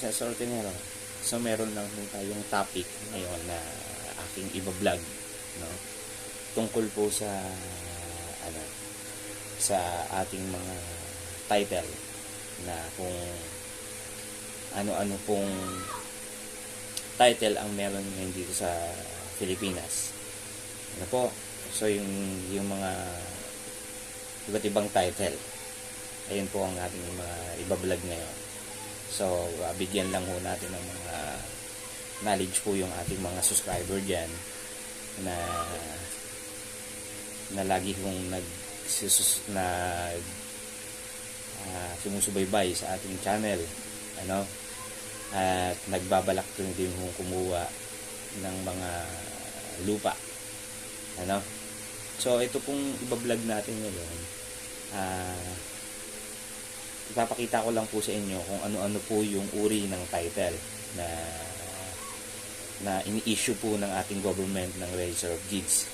sa Sortinero. So, meron lang po tayong topic ngayon na aking iba-vlog, no? Tungkol po sa, ano, sa ating mga title na kung ano-ano pong title ang meron ngayon dito sa Pilipinas. Ano po? So, yung, yung mga iba't ibang title. Ayun po ang ating mga iba-vlog ngayon. So, uh, bigyan lang ho natin ng mga knowledge po yung ating mga subscriber dyan na na lagi kong nag na uh, sumusubaybay sa ating channel ano? At nagbabalak din din kong kumuha ng mga lupa ano? So ito pong iba-vlog natin ngayon ah uh, ipapakita ko lang po sa inyo kung ano-ano po yung uri ng title na na ini-issue po ng ating government ng Register of Deeds.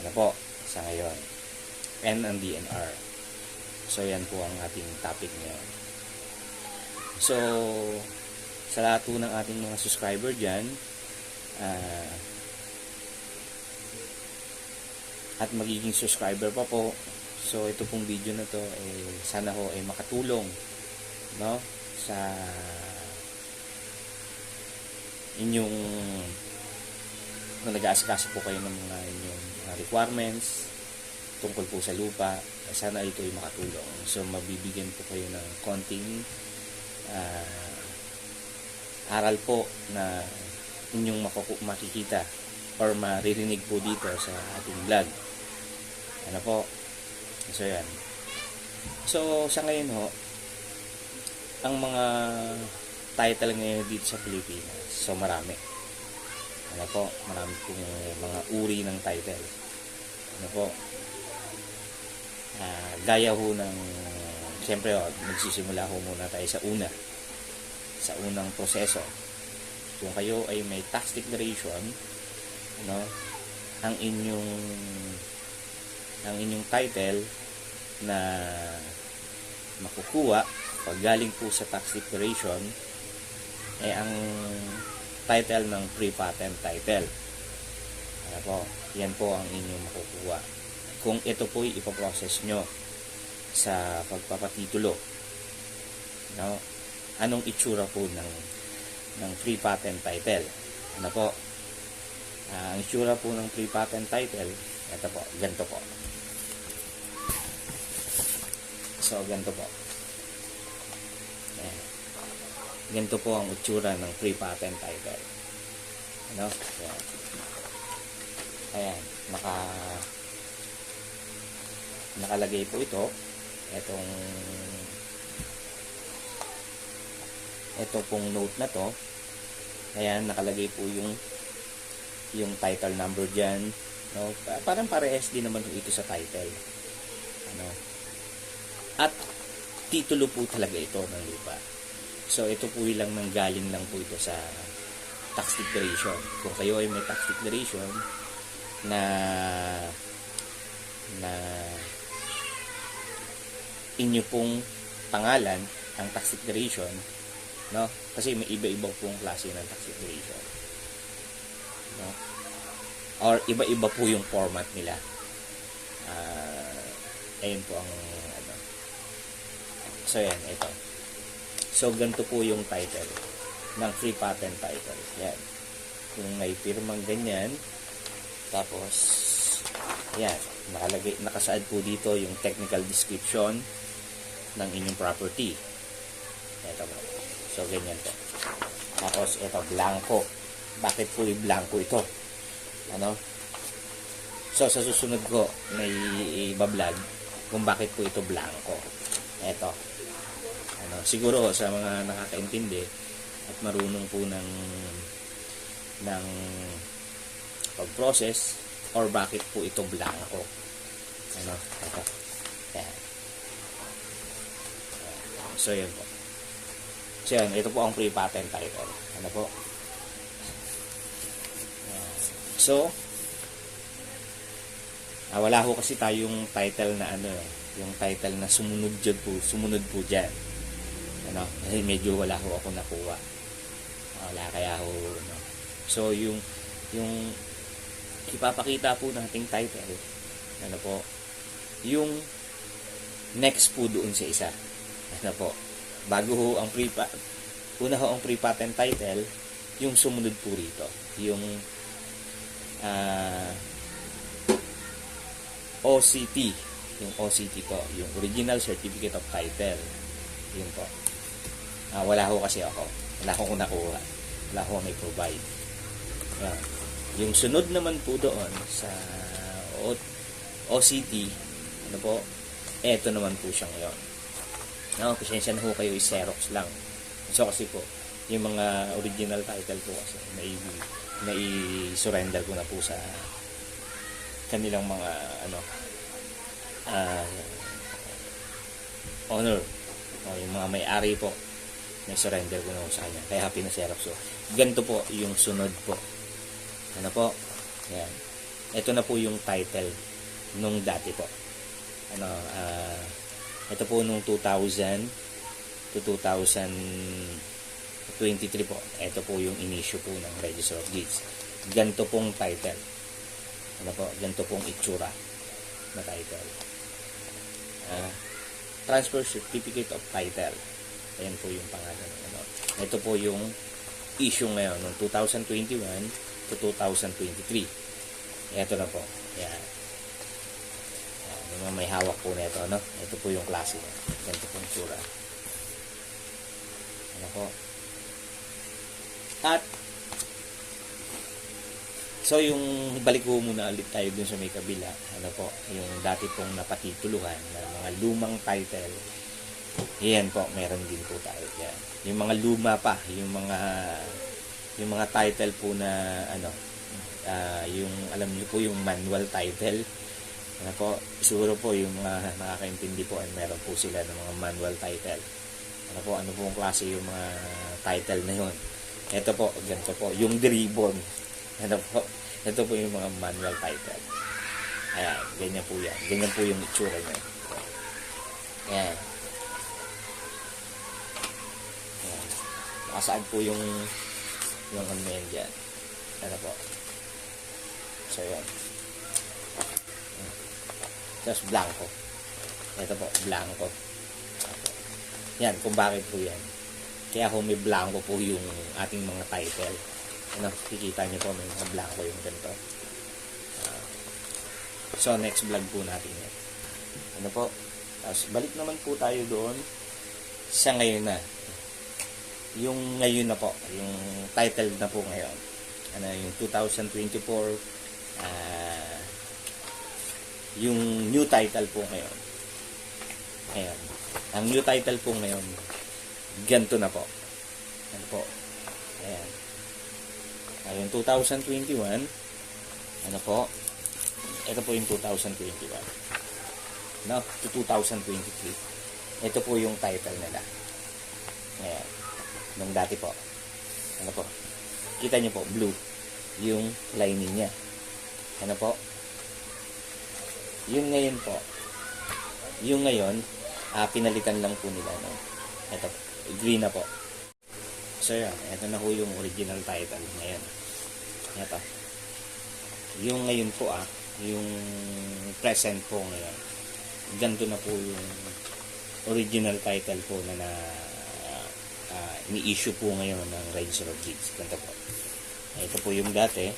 Ano po, sa ngayon. N and DNR. So, yan po ang ating topic ngayon. So, sa lahat po ng ating mga subscriber dyan, uh, at magiging subscriber pa po, So ito pong video na to eh, sana ho ay makatulong no sa inyong kung nag-aasikaso po kayo ng mga inyong mga requirements tungkol po sa lupa, eh, sana ito ay makatulong. So mabibigyan po kayo ng konting uh, aral po na inyong makikita or maririnig po dito sa ating vlog. Ano po, So, yan. So, sa ngayon ho, ang mga title ngayon dito sa Pilipinas, so marami. Ano po, marami pong mga uri ng title. Ano po, uh, gaya ho ng, siyempre ho, magsisimula ho muna tayo sa una. Sa unang proseso. Kung kayo ay may tax declaration, ano, ang inyong ang inyong title na makukuha pag galing po sa tax declaration ay ang title ng pre-patent title. Ano po, yan po ang inyong makukuha. Kung ito po ipoprocess nyo sa pagpapatitulo, no? anong itsura po ng ng pre-patent title? Ano po? Uh, ang itsura po ng pre-patent title, ito po, ganito po. So, ganito po. Ayan. Ganito po ang utsura ng pre-patent title. Ano? Ayan. Ayan. Naka nakalagay po ito. Itong ito pong note na to. Ayan, nakalagay po yung yung title number dyan. No? Parang parehas din naman ito sa title. Ano? At titulo po talaga ito ng lupa. So ito po lang nang galing lang po ito sa tax declaration. Kung kayo ay may tax declaration na na inyo pong pangalan ang tax declaration, no? Kasi may iba-iba pong klase ng tax declaration. No? Or iba-iba po yung format nila. Uh, ayun po ang So, yan, ito. So, ganito po yung title ng free patent title. Yan. Yung may pirmang ganyan. Tapos, yan. Nakalagay, nakasaad po dito yung technical description ng inyong property. Ito po. So, ganyan po. Tapos, ito, blanco. Bakit po yung blanco ito? Ano? So, sa susunod ko, may ibablog kung bakit po ito blanco. Ito. Ano, siguro sa mga nakakaintindi at marunong po ng ng pag-process or bakit po ito blanco. Ano, ito. Ayan. So, yun po. So, yan. Ito po ang pre-patent title. Ano po? So, ah, wala ho kasi tayong title na ano eh. Yung title na sumunod dyan po. Sumunod po dyan. Ano, kasi medyo wala ho ako nakuha. Wala kaya ho, no. So, yung, yung ipapakita po nating title, ano po, yung next po doon sa isa. Ano po, bago ho ang pre una ho ang pre-patent title, yung sumunod po rito. Yung ah, OCT. Yung OCT po. Yung Original Certificate of Title. Yun po. Ah, wala ho kasi ako. Wala akong nakuha. Wala ako may provide. Yan. Yung sunod naman po doon sa O- OCT, ano po, eto naman po siya ngayon. No, pasensya na ho kayo, i-xerox lang. So kasi po, yung mga original title po kasi, nai, nai-surrender ko na po sa kanilang mga, ano, ah, honor. O, yung mga may-ari po, na-surrender ko na sa kanya. Kaya xerox. So, ganito po yung sunod po. Ano po? Yan. Ito na po yung title nung dati po. Ano, ah, ito po nung 2000 to 2023 po. Ito po yung in-issue po ng Register of Deeds. Ganito pong title. Ano po? Ganito pong itsura na title. Ah, Transfer Certificate of Title. Ayan po yung pangalan ng ano. Ito po yung issue ngayon noong 2021 to 2023. Ito na po. Yan. Yan. Yung may hawak po nito, no? Ito po yung klase niya. Ganito po yung tsura. Ano po? At So yung balik ko muna ulit tayo dun sa may kabila. Ano po, yung dati pong napatituluhan na mga lumang title. Yan po, meron din po tayo yan. Yung mga luma pa, yung mga yung mga title po na ano ah, yung alam niyo po yung manual title ano po siguro po yung mga nakakaintindi po ay meron po sila ng mga manual title ano po ano po ang klase yung mga title na yun ito po ganito po yung ribbon ano po ito po yung mga manual title ayan ganyan po yan ganyan po yung itsura niya ayan ayan nakasaan po yung yung ano yan dyan. Ano po. So, yan. Tapos, blanco. Ito po, blanco. Yan, kung bakit po yan. Kaya kung may blanco po yung ating mga title. Ano, kikita niyo po may mga blanco yung ganito. Ah. so, next vlog po natin yan. Ano po. Tapos, balik naman po tayo doon sa ngayon na yung ngayon na po, yung title na po ngayon. Ano, yung 2024 ah yung new title po ngayon. Ayan. Ang new title po ngayon, ganito na po. Ano po? Ayan. Ayun, 2021, ano po? Ito po yung 2021. No, to 2023. Ito po yung title nila. Ayan nung dati po. Ano po? Kita niyo po, blue. Yung lining niya. Ano po? Yung ngayon po. Yung ngayon, ah, pinalitan lang po nila. No? Ito, green na po. So, yan. Ito na po yung original title ngayon. Ito. Yung ngayon po ah, yung present po ngayon. Ganito na po yung original title po na na uh, ini-issue po ngayon ng of Deeds. Ganito po. Ito po yung dati.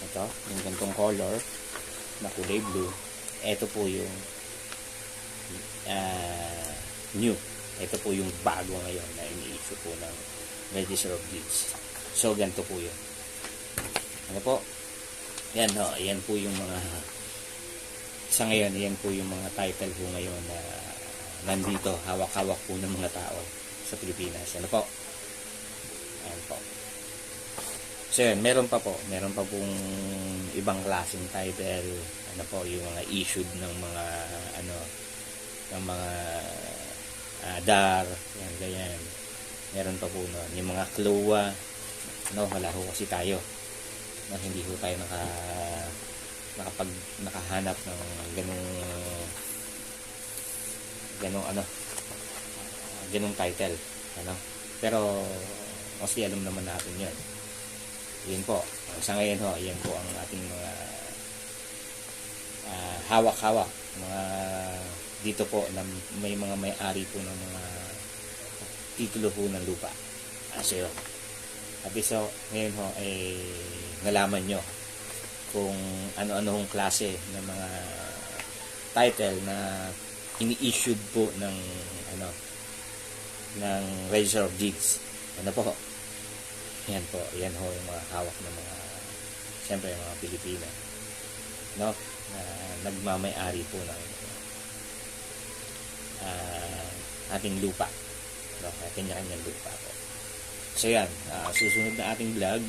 Ito, yung gantong color na kulay blue. Ito po yung uh, new. Ito po yung bago ngayon na ini-issue po ng Register of Deeds. So, ganito po yun. Ano po? Yan, no, yan po yung mga sa ngayon, yan po yung mga title po ngayon na nandito, hawak-hawak po ng mga tao sa Pilipinas. Ano po? Ayan po. So yun, meron pa po. Meron pa pong ibang klaseng title. Ano po, yung mga issued ng mga ano, ng mga uh, DAR. Yan, ganyan. Meron pa po no. Yung mga CLOA. No, wala ho kasi tayo. No, hindi ho tayo naka nakapag nakahanap ng ganung ganung ano ganung title. Ano? Pero, mostly alam naman natin yun. Yun po. Sa ngayon ho, yan po ang ating mga ah, hawak-hawak. Mga dito po na may mga may-ari po ng mga titulo po ng lupa. Ah, so, yun. At so, ngayon ho, ay nalaman nyo kung ano-ano hong klase ng mga title na ini-issued po ng ano ng Register of Deeds. Ano po? Yan po. Yan ho yung mga hawak ng mga siyempre mga Pilipino. No? Na nagmamay-ari po ng ah, ating lupa. No? Kanya-kanyang lupa po. So yan, ah, susunod na ating vlog.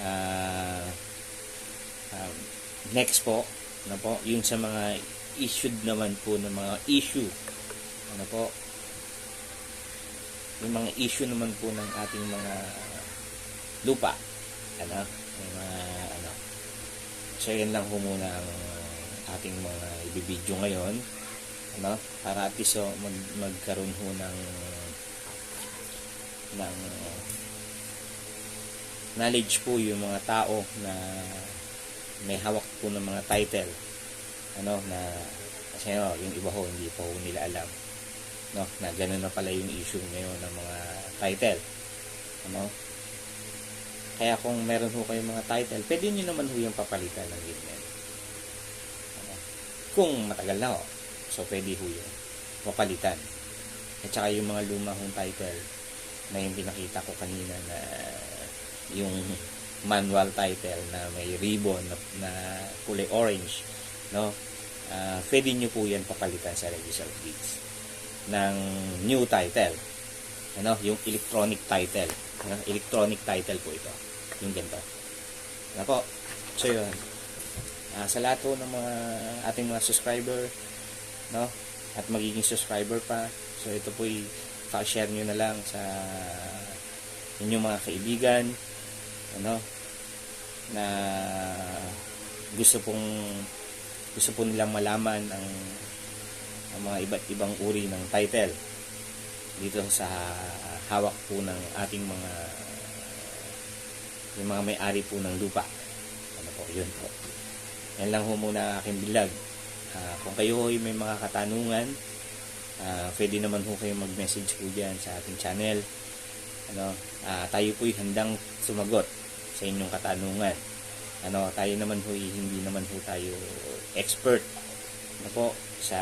Ah, um, next po, ano po, yung sa mga issued naman po ng mga issue. Ano po? Yung mga issue naman po ng ating mga lupa. Ano? Yung mga ano. So yan lang po muna ang ating mga ibibidyo ngayon. Ano? Para at least oh, mag, magkaroon ho ng ng knowledge po yung mga tao na may hawak po ng mga title. Ano na kasi no, yung iba ho hindi pa ho nila alam no? Na ganun na pala yung issue ngayon ng mga title ano? Kaya kung meron ho kayong mga title pwede nyo naman ho yung papalitan ng ganyan kung matagal na ho so pwede ho yung papalitan at saka yung mga luma hong title na yung pinakita ko kanina na yung manual title na may ribbon na, na kulay orange no? Uh, pwede nyo po yan papalitan sa Register of Deeds ng new title ano? Yung electronic title ano? electronic title po ito. Yung ganito. Ano so yun. Uh, sa lahat po ng mga ating mga subscriber no? At magiging subscriber pa. So ito po pa-share nyo na lang sa inyong mga kaibigan ano? Na gusto pong gusto po nilang malaman ang, ang mga iba't ibang uri ng title dito sa hawak po ng ating mga yung mga may-ari po ng lupa. Ano po yun po. Yan lang ho muna aking bilag uh, kung kayo ho may mga katanungan uh, pwede naman ho kayo mag-message po dyan sa ating channel. Ano, uh, tayo po'y handang sumagot sa inyong katanungan. Ano, tayo naman ho hindi naman ho tayo expert ano po sa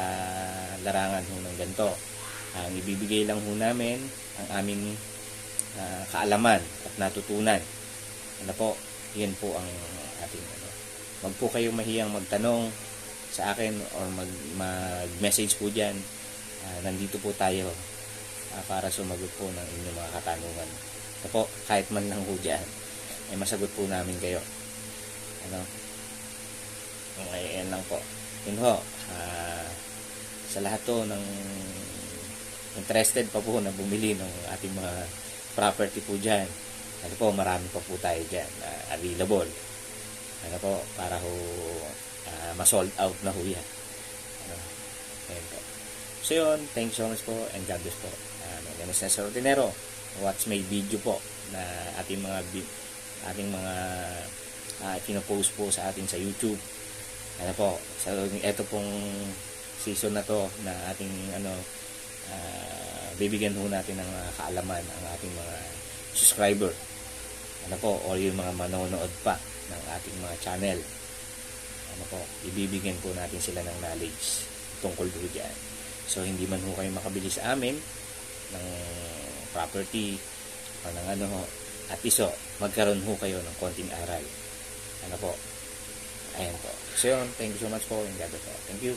larangan ho ng ganito. Ang ibibigay lang ho namin ang aming uh, kaalaman at natutunan. Ano po yan po ang ating ano. Wag po kayong mahiyang magtanong sa akin or mag, mag-message po dyan uh, nandito po tayo uh, para sumagot po ng inyong mga katanungan. Ano po kahit man lang po dyan ay masagot po namin kayo. Ano? Okay yan lang po. Yun ho uh, sa lahat to ng interested pa po na bumili ng ating mga property po dyan ano po marami pa po tayo dyan uh, available. Ano po para ho uh, ma-sold out na ho yan. Ano, ayun po. So yun. Thank you so much po and God bless po. Uh, my name is Cesar Ordinero. Watch my video po na ating mga ating mga uh, pinopost po sa atin sa YouTube. Ano po, sa ito pong season na to na ating ano uh, bibigyan ho natin ng uh, kaalaman ang ating mga subscriber. Ano po, o yung mga manonood pa ng ating mga channel. Ano po, ibibigyan po natin sila ng knowledge tungkol po dyan. So, hindi man ho kayo makabili sa amin ng property o ng ano ho, at iso, magkaroon ho kayo ng konting aral ano po. Ayan po. So yun, thank you so much po and God bless po. Thank you.